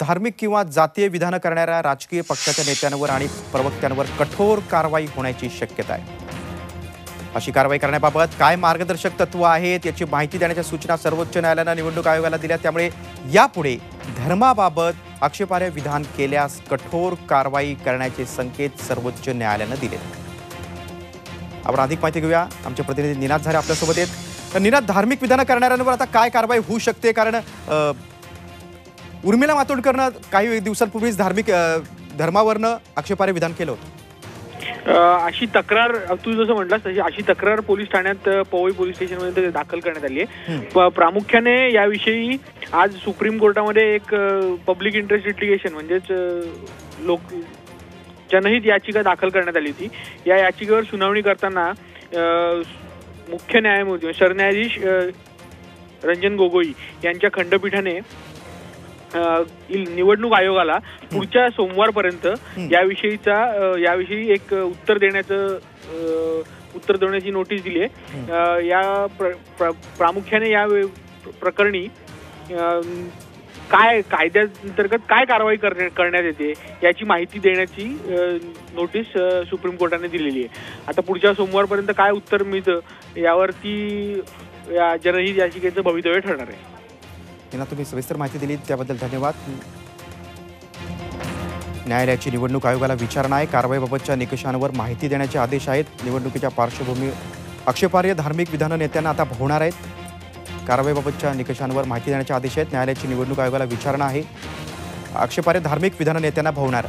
धार्मिक किंवा जातीय विधानं करणाऱ्या राजकीय पक्षाच्या नेत्यांवर आणि प्रवक्त्यांवर कठोर कारवाई होण्याची शक्यता आहे. अशी कारवाई करण्याबाबत काय मार्गदर्शक तत्व आहेत याची माहिती देण्याच्या सूचना सर्वोच्च न्यायालयानं निवडणूक आयोगाला दिल्या. त्यामुळे यापुढे धर्माबाबत आक्षेपार्ह विधान केल्यास कठोर कारवाई करण्याचे संकेत सर्वोच्च न्यायालयानं दिले. आपण अधिक माहिती घेऊया. आमचे प्रतिनिधी निनाद झारे आपल्यासोबत आहेत. तर निनाद धार्मिक विधानं करणाऱ्यांवर आता काय कारवाई होऊ शकते? कारण उर्मिला मातोंडकरनं काही दिवसांपूर्वीच धार्मिक धर्मावरनं आक्षेपार्ह विधान केलं होतं. अशी तक्रार तू जसं म्हटलास तशी अशी तक्रार पोलीस ठाण्यात पवई पोलीस स्टेशनमध्ये दाखल करण्यात आली आहे. प्रामुख्याने याविषयी आज सुप्रीम कोर्टामध्ये एक पब्लिक इंटरेस्ट लिटिगेशन म्हणजेच लोक जनहित याचिका दाखल करण्यात आली होती. या याचिकेवर सुनावणी करताना मुख्य न्यायमूर्ती सरन्यायाधीश अ, रंजन गोगोई यांच्या खंडपीठाने निवडणूक आयोगाला पुढच्या सोमवारपर्यंत याविषयीचा याविषयी एक उत्तर देण्याचं उत्तर देण्याची नोटीस दिली आहे. या प्र- प्र- प्रामुख्याने या प्रकरणी काय कायद्याअंतर्गत काय कारवाई करण्या- करण्यात येते याची माहिती देण्याची नोटीस सुप्रीम कोर्टाने दिलेली आहे. आता पुढच्या सोमवारपर्यंत काय उत्तर मिळतं यावरती या जनहित याचिकेचं भवितव्य ठरणार आहे. यांना तुम्ही सविस्तर माहिती दिली त्याबद्दल धन्यवाद. न्यायालयाची निवडणूक आयोगाला विचारणा आहे. कारवाईबाबतच्या निकषांवर माहिती देण्याचे आदेश आहेत. निवडणुकीच्या पार्श्वभूमी आक्षेपार्ह धार्मिक विधानं नेत्यांना आता होणार आहेत. कारवाईबाबतच्या निकषांवर माहिती देण्याचे आदेश आहेत. न्यायालयाची निवडणूक आयोगाला विचारणा आहे. आक्षेपार्ह धार्मिक विधानं नेत्यांना भवणार.